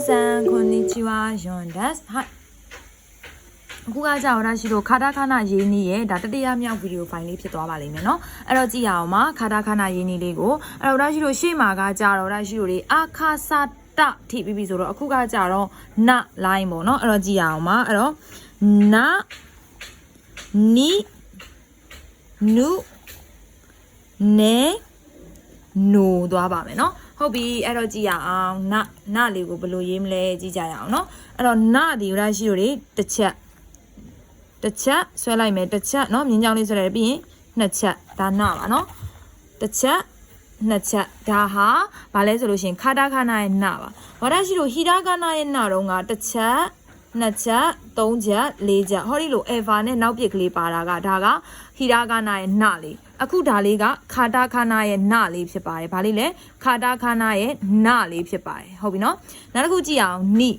さんこんにちはヨンですはいအခုကကြောက်ရရှိလို့ခါတာခါနာရေးနီးရဲ့ဒါတတိယမြောက်ဗီဒီယိုဖိုင်လေးဖြစ်သွားပါလိမ့်မယ်เนาะအဲ့တော့ကြည့်ရအောင်ပါခါတာခါနာရေးနီးလေးကိုအဲ့တော့ရရှိလို့ရှေ့မှာကကြာတော့ရရှိလို့ဒီအခါစာတထိပြီးပြီဆိုတော့အခုကကြာတော့နလိုင်းပေါ့เนาะအဲ့တော့ကြည့်ရအောင်ပါအဲ့တော့နနီနုနေနိုသွားပါမယ်เนาะ ဟုတ်ပြီအဲ့တော့ကြည့်ရအောင်နနလေးကိုဘယ်လိုရေးမလဲကြည့်ကြရအောင်เนาะအဲ့တော့နဒီရရှိလို့ဒီတစ်ချက်တစ်ချက်ဆွဲလိုက်မယ်တစ်ချက်เนาะမြင်းကြောင်လေးဆွဲလိုက်ပြီးရင်နှစ်ချက်ဒါနပါเนาะတစ်ချက်နှစ်ချက်ဒါဟာဘာလဲဆိုလို့ရှိရင်ခါတာခါနာရဲ့နပါဝရရှိလို့ဟီရာကနာရဲ့နတော့ကတစ်ချက် နှစ်ချက်သုံးချက်လေးချက်ဟောဒီလို ever နဲ့နောက်ပြစ်ကလေးပါတာကဒါကဟီရာကနာရဲ့နလေးအခုဒါလေးကခါတာခါနာရဲ့နလေးဖြစ်ပါတယ်ဘာလေးလဲခါတာခါနာရဲ့နလေးဖြစ်ပါတယ်ဟုတ်ပြီနော်နောက်တစ်ခုကြည့်အောင်နိ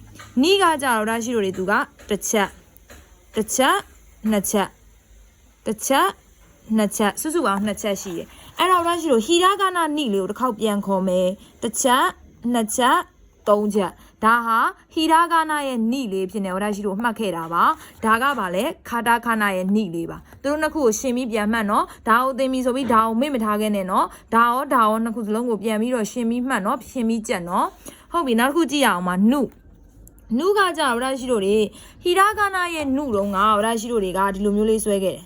နိကကြတော့ဒါရှိလို့လေသူကတစ်ချက်တစ်ချက်နှစ်ချက်တစ်ချက်နှစ်ချက်စုစုပေါင်းနှစ်ချက်ရှိတယ်အဲ့တော့ဒါရှိလို့ဟီရာကနာနိလေးကိုတစ်ခေါက်ပြန်ခေါ်မယ်တစ်ချက်နှစ်ချက်သုံးချက် ဒါဟာဟီရာဂါနာရဲ့နိလေးဖြစ်နေဝရရှိတို့မှတ်ခဲ့တာပါဒါကပါလေခါတာခါနာရဲ့နိလေးပါသူတို့နှစ်ခုကိုရှင်းပြီးပြန်မှတ်နော်ဒါကိုသိပြီဆိုပြီးဒါကိုမေ့မထားခဲ့နဲ့နော်ဒါရောဒါရောနှစ်ခုစလုံးကိုပြန်ပြီးတော့ရှင်းပြီးမှတ်နော်ရှင်းပြီးကြက်နော်ဟုတ်ပြီနောက်တစ်ခုကြည့်ရအောင်ပါနုနုကကြဝရရှိတို့တွေဟီရာဂါနာရဲ့နုတော့ငါဝရရှိတို့တွေကဒီလိုမျိုးလေးဆွဲခဲ့တယ်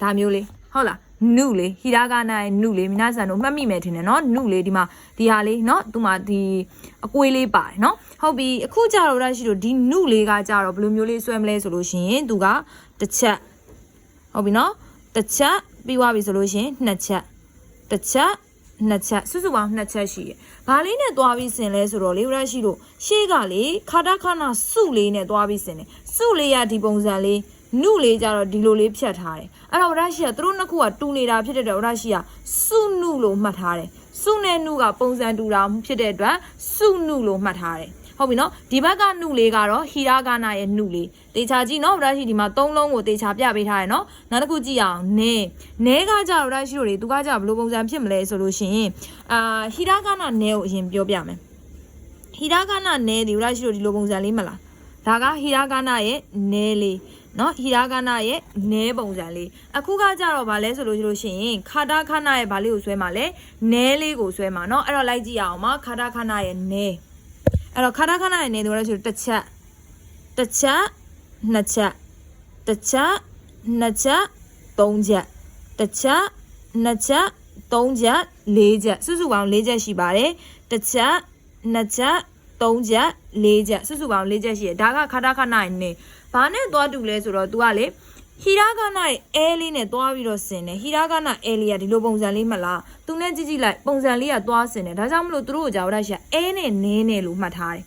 ဒါမျိုးလေးဟုတ်လား နုလေဟီရာဂါနာရဲ့နုလေမိနာဆန်တို့မှတ်မိမယ်ထင်တယ်နော်နုလေဒီမှာဒီဟာလေးနော်သူမှဒီအကွေးလေးပါတယ်နော်ဟုတ်ပြီအခုကြတော့ဒါရှိတို့ဒီနုလေးကကြတော့ဘယ်လိုမျိုးလေးဆွဲမလဲဆိုလို့ရှိရင်သူကတစ်ချက်ဟုတ်ပြီနော်တစ်ချက်ပြီးွားပြီဆိုလို့ရှိရင်နှစ်ချက်တစ်ချက်နှစ်ချက်စုစုပေါင်းနှစ်ချက်ရှိရယ်။ဘာလေးနဲ့သွားပြီးဆင်လဲဆိုတော့လေရရှိတို့ရှေ့ကလေခါတာခါနာစုလေးနဲ့သွားပြီးဆင်တယ်။စုလေးရဒီပုံစံလေး နုလေးကြတော့ဒီလိုလေးဖြတ်ထားတယ်အဲ့တော့ဝရရှိကသူတို့နှစ်ခုကတူနေတာဖြစ်တဲ့အတွက်ဝရရှိကစုနုလို့မှတ်ထားတယ်စုနဲ့နုကပုံစံတူတာဖြစ်တဲ့အတွက်စုနုလို့မှတ်ထားတယ်ဟုတ်ပြီနော်ဒီဘက်ကနုလေးကတော့ဟီရာဂနာရဲ့နုလေးတေချာကြည့်နော်ဝရရှိဒီမှာသုံးလုံးကိုတေချာပြပေးထားရနော်နောက်တစ်ခုကြည့်အောင်နဲနဲကကြတော့ဝရရှိတို့တွေသူကကြဘယ်လိုပုံစံဖြစ်မလဲဆိုလို့ရှိရင်အာဟီရာဂနာနဲကိုအရင်ပြောပြမယ်ဟီရာဂနာနဲဒီဝရရှိတို့ဒီလိုပုံစံလေးမလားဒါကဟီရာဂနာရဲ့နဲလေး နော်ဟီရာဂနာရဲ့နဲပုံစံလေးအခုကကြတော့ဗာလဲဆိုလို့ရှိလို့ရှိရင်ခါတာခနာရဲ့ဗာလေးကိုဆွဲမှာလဲနဲလေးကိုဆွဲမှာနော်အဲ့တော့လိုက်ကြည့်အောင်ပါခါတာခနာရဲ့နဲအဲ့တော့ခါတာခနာရဲ့နဲတို့လည်းဆိုတစ်ချက်တစ်ချက်နှစ်ချက်တစ်ချက်နှစ်ချက်သုံးချက်တစ်ချက်နှစ်ချက်သုံးချက်လေးချက်စုစုပေါင်းလေးချက်ရှိပါတယ်တစ်ချက်နှစ်ချက်သုံးချက်လေးချက်စုစုပေါင်းလေးချက်ရှိတယ်ဒါကခါတာခနာရဲ့နဲ ဘာနဲ့သွားတူလဲဆိုတော့ तू ကလေဟီရာဂနာရဲ့အဲလေးနဲ့သွားပြီးတော့ဆင်တယ်ဟီရာဂနာအဲလေးကဒီလိုပုံစံလေးမလားသူနဲ့ကြည့်ကြည့်လိုက်ပုံစံလေးကသွားဆင်တယ်ဒါကြောင့်မလို့သူတို့ကိုကြောက်ရရှာအဲနဲ့နင်းနဲ့လို့မှတ်ထားတယ်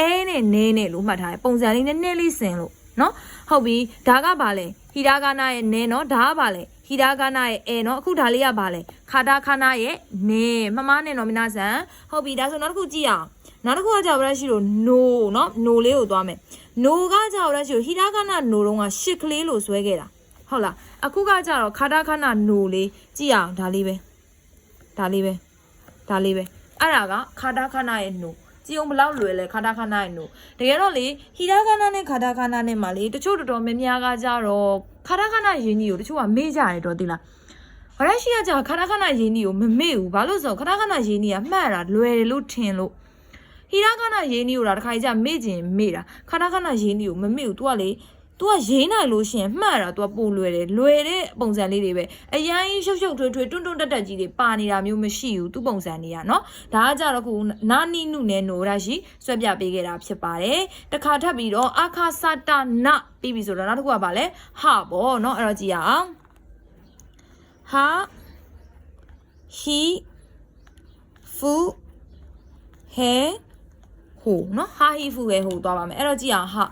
အဲနဲ့နင်းနဲ့လို့မှတ်ထားတယ်ပုံစံလေးနဲ့နည်းလေးဆင်လို့နော်ဟုတ်ပြီဒါကဘာလဲဟီရာဂနာရဲ့နင်းနော်ဒါကဘာလဲဟီရာဂနာရဲ့အဲနော်အခုဒါလေးကဘာလဲခါတာခနာရဲ့နင်းမမနဲ့နော်မနာဆန်ဟုတ်ပြီဒါဆိုနောက်တစ်ခုကြည့်အောင် နောက်တစ်ခုကကြောက်ရရှိလို့ no เนาะ no လေးကိုသွားမယ် no ကကြောက်ရရှိလို့ဟီရာကနာ no တော့ကရှစ်ကလေးလို့ဆွဲခဲ့တာဟုတ်လားအခုကကြတော့ခါတာခနာ no လေးကြည့်အောင်ဒါလေးပဲဒါလေးပဲဒါလေးပဲအဲ့ဒါကခါတာခနာရဲ့ no ကြည့်အောင်ဘလောက်လွယ်လဲခါတာခနာရဲ့ no တကယ်တော့လေဟီရာကနာနဲ့ခါတာခနာနဲ့မှာလေတချို့တော်တော်များများကကြတော့ခါတာခနာရင်းကြီးကိုတချို့ကမေ့ကြတယ်တော့သိလားဗရရှိကကြာခါတာခနာရင်းကြီးကိုမမေ့ဘူးဘာလို့ဆိုတော့ခါတာခနာရင်းကြီးကမှတ်တာလွယ်တယ်လို့ထင်လို့ ဟီရာကနာရင်းကြီးကိုဒါတခါကြမေ့ကျင်မေ့တာခါတာခနာရင်းကြီးကိုမမေ့ဘူး तू ကလေ तू ကရေးနိုင်လို့ရှင်မှတ်တာ तू ကပိုလွယ်တယ်လွယ်တဲ့ပုံစံလေးတွေပဲအရန်ရှုပ်ရှုပ်ထွေးထွေးတွန်းတွန်းတက်တက်ကြီးတွေပါနေတာမျိုးမရှိဘူးသူ့ပုံစံတွေကနော်ဒါကကြတော့ခုနာနီနုနဲ့နိုရရှိဆွဲပြပေးခဲ့တာဖြစ်ပါတယ်တခါထပ်ပြီးတော့အခါစတာနပြီးပြီဆိုတော့နောက်တစ်ခုကပါလဲဟာပေါ့နော်အဲ့တော့ကြည့်ရအောင်ဟာဟီဖူဟဲ ဟိုနော်ဟာဟီဖူဟဲဟိုသွားပါမယ်အဲ့တော့ကြည့်အောင်ဟာ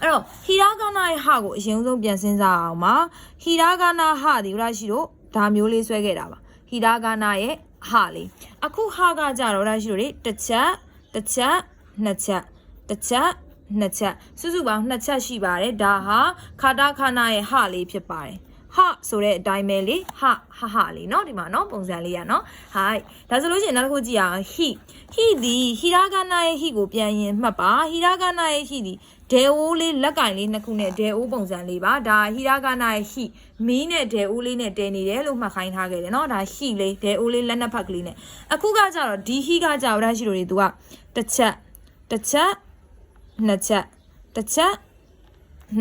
အဲ့တော့ဟီရာဂနာရဲ့ဟာကိုအရင်ဆုံးပြန်စဉ်းစားအောင်ပါဟီရာဂနာဟာဒီရရှိတော့ဒါမျိုးလေးဆွဲခဲ့တာပါဟီရာဂနာရဲ့ဟာလေးအခုဟာကကြတော့ရရှိတော့တစ်ချက်တစ်ချက်နှစ်ချက်တစ်ချက်နှစ်ချက်စုစုပေါင်းနှစ်ချက်ရှိပါတယ်ဒါဟာခါတာခါနာရဲ့ဟာလေးဖြစ်ပါတယ် ဟာဆိုတဲ့အတိုင်းပဲလေဟာဟာဟာလေးเนาะဒီမှာเนาะပုံစံလေးอ่ะเนาะဟိုက်ဒါဆိုလို့ရှိရင်နောက်တစ်ခုကြည့်အောင်ဟိဟိဒီဟီရာဂနာရဲ့ဟိကိုပြန်ရင်မှတ်ပါဟီရာဂနာရဲ့ဟိဒီဒေအိုးလေးလက်ကင်လေးနှစ်ခုနဲ့ဒေအိုးပုံစံလေးပါဒါဟီရာဂနာရဲ့ဟိမီးနဲ့ဒေအိုးလေးနဲ့တဲနေတယ်လို့မှတ်ခိုင်းထားခဲ့တယ်เนาะဒါဟိလေးဒေအိုးလေးလက်နှစ်ဖက်ကလေးနဲ့အခုကကြတော့ဒီဟိကကြတော့ဒါရှိလို့တွေ तू ကတစ်ချက်တစ်ချက်နှစ်ချက်တစ်ချက်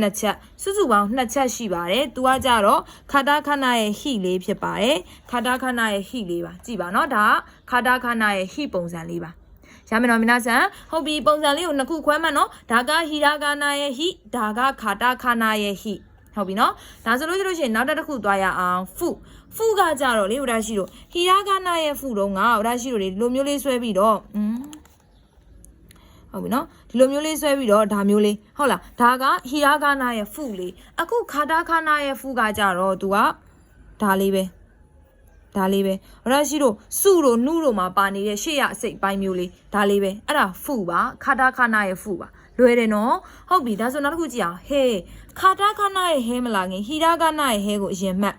နှစ်ချက်စုစုပေါင်းနှစ်ချက်ရှိပါတယ်။ तू ကကြတော့ခါတာခနာရဲ့ဟိလေးဖြစ်ပါတယ်။ခါတာခနာရဲ့ဟိလေးပါ။ကြည့်ပါနော်ဒါကခါတာခနာရဲ့ဟိပုံစံလေးပါ။ရမယ်နော်မနာဆန်ဟုတ်ပြီပုံစံလေးကိုနှစ်ခုခွဲမှတ်နော်ဒါကဟီရာဂနာရဲ့ဟိဒါကခါတာခနာရဲ့ဟိဟုတ်ပြီနော်ဒါဆိုလို့ရှိလို့ရှိရင်နောက်တစ်ခုသွားရအောင်ဖုဖုကကြတော့လေဟိုဒါရှိတော့ဟီရာဂနာရဲ့ဖုတော့ငါဟိုဒါရှိတော့လေဒီလိုမျိုးလေးဆွဲပြီးတော့อืม ဟုတ်ပြီနော်ဒီလိုမျိုးလေးဆွဲပြီးတော့ဒါမျိုးလေးဟုတ်လားဒါကဟီရာဂနာရဲ့ဖုလေးအခုခါတာခနာရဲ့ဖုကကြတော့သူကဒါလေးပဲဒါလေးပဲရရှိတို့စုတို့နှုတို့မှာပါနေတဲ့ရှေ့ရအစိတ်ပိုင်းမျိုးလေးဒါလေးပဲအဲ့ဒါဖုပါခါတာခနာရဲ့ဖုပါလွယ်တယ်နော်ဟုတ်ပြီဒါဆိုနောက်တစ်ခုကြည့်အောင်ဟေးခါတာခနာရဲ့ဟဲမလာခင်ဟီရာဂနာရဲ့ဟဲကိုအရင်မှတ်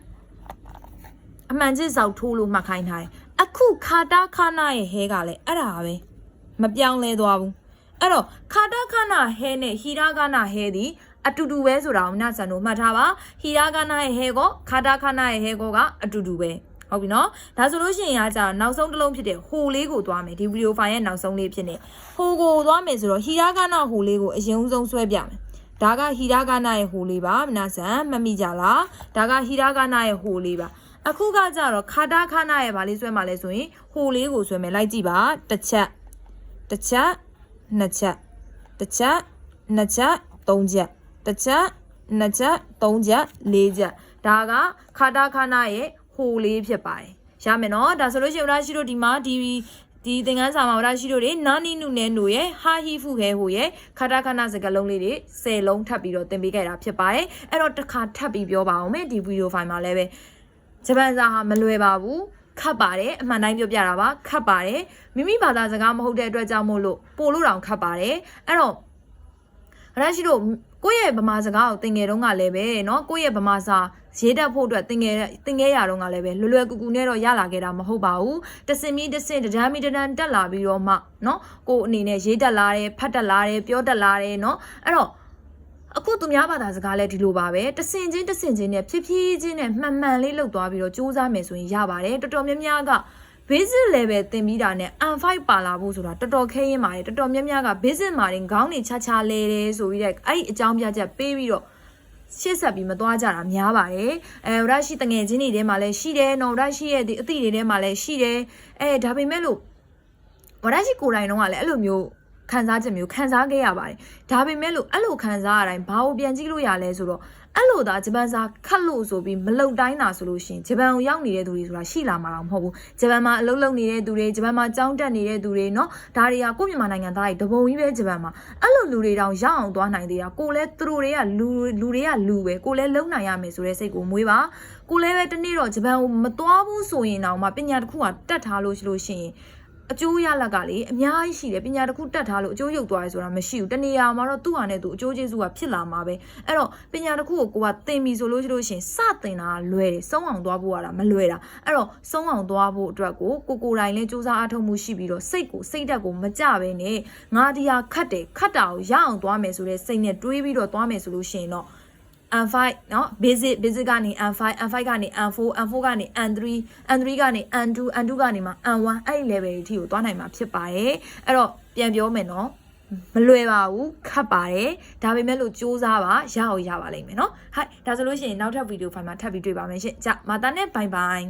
အမှန်ကျစ်စောက်ထိုးလို့မှတ်ခိုင်းထားတယ်အခုခါတာခနာရဲ့ဟဲကလည်းအဲ့ဒါပဲမပြောင်းလဲသွားဘူး အဲ့တော့ခါတာခနာဟဲနဲ့ဟီရာဂနာဟဲဒီအတူတူပဲဆိုတာကိုနာဆန်တို့မှတ်ထားပါဟီရာဂနာရဲ့ဟဲကိုခါတာခနာရဲ့ဟဲကိုကအတူတူပဲဟုတ်ပြီနော်ဒါဆိုလို့ရှိရင်အားကြနောက်ဆုံးတစ်လုံးဖြစ်တဲ့ဟိုလေးကိုသွားမယ်ဒီဗီဒီယိုဖိုင်ရဲ့နောက်ဆုံးလေးဖြစ်နေဟိုကိုသွားမယ်ဆိုတော့ဟီရာဂနာဟိုလေးကိုအရင်ဆုံးဆွဲပြမယ်ဒါကဟီရာဂနာရဲ့ဟိုလေးပါမနာဆန်မမိကြလားဒါကဟီရာဂနာရဲ့ဟိုလေးပါအခုကကြတော့ခါတာခနာရဲ့ဗာလေးဆွဲမှလဲဆိုရင်ဟိုလေးကိုဆွဲမယ်လိုက်ကြည့်ပါတစ်ချက်တစ်ချက် နှစ်ချက်တစ်ချက်နှစ်ချက်သုံးချက်တစ်ချက်နှစ်ချက်သုံးချက်လေးချက်ဒါကခါတာခနာရဲ့ဟိုလေးဖြစ်ပါတယ်ရမယ်နော်ဒါဆိုလို့ရှိရင်ရရှိတို့ဒီမှာဒီဒီသင်ခန်းစာမှာဝရရှိတို့တွေနာနီနုနဲ့နိုရဲ့ဟာဟီဖူခဲဟိုရဲ့ခါတာခနာစကလုံးလေးတွေ10လုံးထပ်ပြီးတော့သင်ပေးခဲ့တာဖြစ်ပါတယ်အဲ့တော့တစ်ခါထပ်ပြီးပြောပါအောင်မယ်ဒီဗီဒီယိုဖိုင်မှာလည်းပဲဂျပန်စာဟာမလွယ်ပါဘူး ခတ်ပါတယ်အမှန်တိုင်းပြောပြတာပါခတ်ပါတယ်မိမိဘာသာစကားမဟုတ်တဲ့အတွက်ကြောင့်မို့လို့ပို့လို့တောင်ခတ်ပါတယ်အဲ့တော့ရရှိတို့ကိုယ့်ရဲ့ဗမာစကားကိုသင်ငယ်တုန်းကလည်းပဲเนาะကိုယ့်ရဲ့ဗမာစာရေးတတ်ဖို့အတွက်သင်ငယ်သင်ငယ်ရတုန်းကလည်းပဲလွယ်လွယ်ကူကူနဲ့တော့ရလာခဲ့တာမဟုတ်ပါဘူးတစင်မီတစင်တကြမ်းမီတဒန်တက်လာပြီးတော့မှเนาะကိုယ်အနေနဲ့ရေးတတ်လာတယ်ဖတ်တတ်လာတယ်ပြောတတ်လာတယ်เนาะအဲ့တော့ အခုသူများဘာသာစကားလည်းဒီလိုပါပဲတဆင်ချင်းတဆင်ချင်းနဲ့ဖြည်းဖြည်းချင်းနဲ့မှန်မှန်လေးလှုပ်သွားပြီးတော့စူးစမ်းမယ်ဆိုရင်ရပါတယ်တော်တော်များများက basic level သင်ပြီးတာနဲ့ M5 ပါလာဖို့ဆိုတာတော်တော်ခဲရင်ပါတယ်တော်တော်များများက basic မှာတင်ခေါင်းနေချာချာလဲတယ်ဆိုပြီးတဲ့အဲ့ဒီအကြောင်းပြချက်ပေးပြီးတော့ရှေ့ဆက်ပြီးမသွားကြတာများပါတယ်အဲရရှိတငယ်ချင်းတွေထဲမှာလည်းရှိတယ်နော်ရရှိရဲ့ဒီအသည့်တွေထဲမှာလည်းရှိတယ်အဲဒါပေမဲ့လို့ဝရရှိကိုယ်တိုင်တော့ကလည်းအဲ့လိုမျိုး ခံစားချက်မျိုးခံစားခဲ့ရပါတယ်ဒါပေမဲ့လို့အဲ့လိုခံစားရတိုင်းဘာကိုပြန်ကြည့်လို့ရလဲဆိုတော့အဲ့လိုသာဂျပန်စာခတ်လို့ဆိုပြီးမလုံတိုင်းတာဆိုလို့ရှိရင်ဂျပန်ကိုရောက်နေတဲ့သူတွေဆိုတာရှိလာမှာတော့မဟုတ်ဘူးဂျပန်မှာအလုပ်လုပ်နေတဲ့သူတွေဂျပန်မှာကြောင်းတက်နေတဲ့သူတွေเนาะဒါတွေကကိုယ့်မြန်မာနိုင်ငံသားတွေတပုံကြီးပဲဂျပန်မှာအဲ့လိုလူတွေတောင်ရောက်အောင်သွားနိုင်သေးတာကိုလည်းသူတို့တွေကလူလူတွေကလူပဲကိုလည်းလုံနိုင်ရမယ်ဆိုတဲ့စိတ်ကိုမွေးပါကိုလည်းပဲတနေ့တော့ဂျပန်ကိုမသွားဘူးဆိုရင်တော့မှပညာတစ်ခုကတက်ထားလို့ရှိလို့ရှိရင် အကျိုးရလက်ကလေအများကြီးရှိတယ်ပညာတစ်ခုတက်ထားလို့အကျိုးရုပ်သွားရဆိုတာမရှိဘူးတနေရာမှာတော့သူ့ဟာနဲ့သူအကျိုးကျေးဇူးကဖြစ်လာမှာပဲအဲ့တော့ပညာတစ်ခုကိုကိုကသင်ပြီဆိုလို့ရှိလို့ရှင်စတင်တာလွယ်တယ်ဆုံးအောင်သွားဖို့ရတာမလွယ်တာအဲ့တော့ဆုံးအောင်သွားဖို့အတွက်ကိုကိုကိုတိုင်လဲစူးစမ်းအားထုတ်မှုရှိပြီးတော့စိတ်ကိုစိတ်ဓာတ်ကိုမကြဘဲနဲ့ငါဒီဟာခတ်တယ်ခတ်တာကိုရအောင်သွားမယ်ဆိုတဲ့စိတ်နဲ့တွေးပြီးတော့သွားမယ်ဆိုလို့ရှင်တော့ N5 เนาะ basic basic ကနေ N5 N5 ကနေ N4 N4 ကနေ N3 N3 ကနေ N2 N2 ကနေမှ N1 အဲ့ဒီ level တွေအထိကိုသွားနိုင်မှာဖြစ်ပါတယ်အဲ့တော့ပြန်ပြောမယ်เนาะမလွယ်ပါဘူးခတ်ပါတယ်ဒါပေမဲ့လို့စူးစမ်းပါရအောင်ရပါလိမ့်မယ်เนาะဟိုက်ဒါဆိုလို့ရှိရင်နောက်ထပ်ဗီဒီယိုဖိုင်မှာထပ်ပြီးတွေ့ပါမယ်ရှင်ကြမာတာနဲ့ဘိုင်ဘိုင်